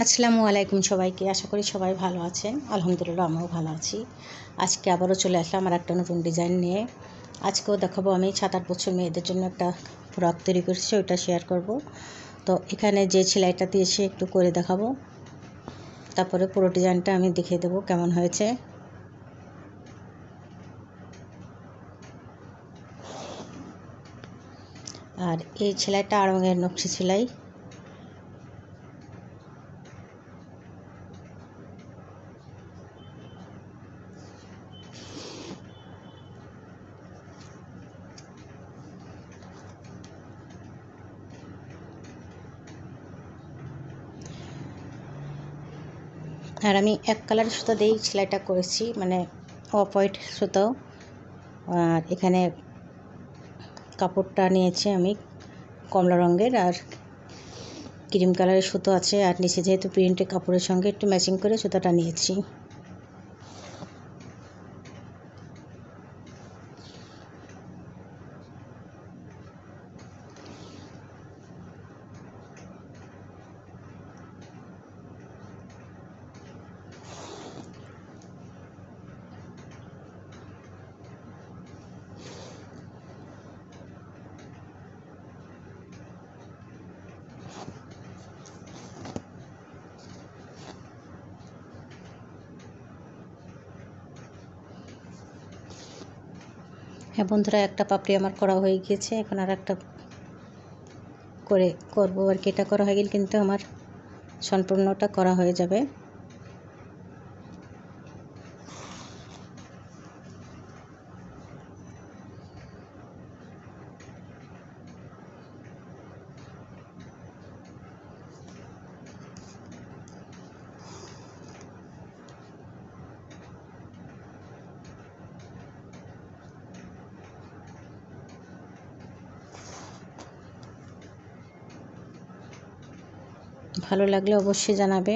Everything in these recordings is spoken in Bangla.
আসসালামু আলাইকুম সবাইকে। আশা করি সবাই ভালো আছেন। আলহামদুলিল্লাহ আমিও ভালো আছি। আজকে আবারও চলে আসলাম আর একটা নতুন ডিজাইন নিয়ে। আজকেও দেখাবো আমি সাত আট বছর মেয়েদের জন্য একটা ফ্রক তৈরি করছি, ওইটা শেয়ার করব। তো এখানে যে সেলাইটা দিয়েছে একটু করে দেখাবো। তারপরে পুরো ডিজাইনটা আমি দেখিয়ে দেবো কেমন হয়েছে। আর এই সেলাইটা আড়ঙের নকশি সেলাই। আর আমি এক কালার সুতো দিয়েই সেলাইটা করেছি মানে অফ হোয়াইট সুতো। আর এখানে কাপড়টা নিয়েছি আমি কমলা রঙের আর ক্রিম কালারের সুতো আছে। আর নিচে যেহেতু প্রিন্টের কাপড়ের সঙ্গে একটু ম্যাচিং করে সুতোটা নিয়েছি। হ্যাঁ বন্ধুরা, একটা পাপড়ি আমার করা হয়ে গিয়েছে। এখন আর একটা করে করব। আর কি এটা করা হয়ে গেলে কিন্তু আমার সম্পূর্ণটা করা হয়ে যাবে। ভালো লাগলে অবশ্যই জানাবে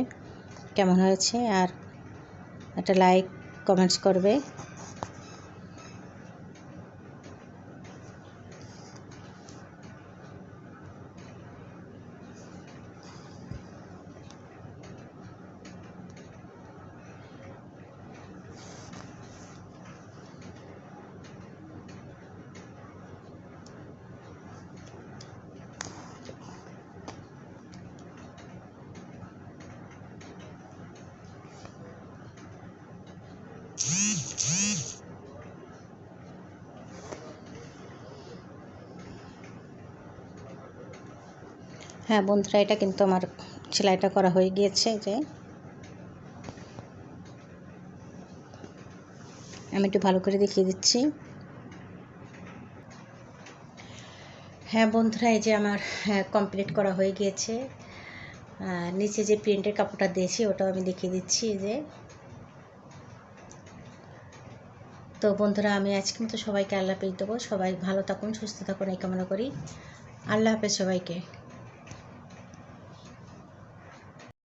কেমন হয়েছে? আর একটা লাইক কমেন্টস করবে। হ্যাঁ বন্ধুরা, এটা কিন্তু আমার সেলাইটা করা হয়ে গিয়েছে যে আমি একটু ভালো করে দেখিয়ে দিচ্ছি। হ্যাঁ বন্ধুরা, এই যে আমার কমপ্লিট করা হয়ে গিয়েছে। নিচে যে প্রিন্টের কাপড়টা দিয়েছি, ওটাও আমি দেখিয়ে দিচ্ছি যে। তো বন্ধুরা, আমি আজকে মতো সবাইকে আল্লাহ পেয়ে দেবো। সবাই ভালো থাকুন, সুস্থ থাকুন, এই কামনা করি। আল্লাহ হাফেজ সবাইকে।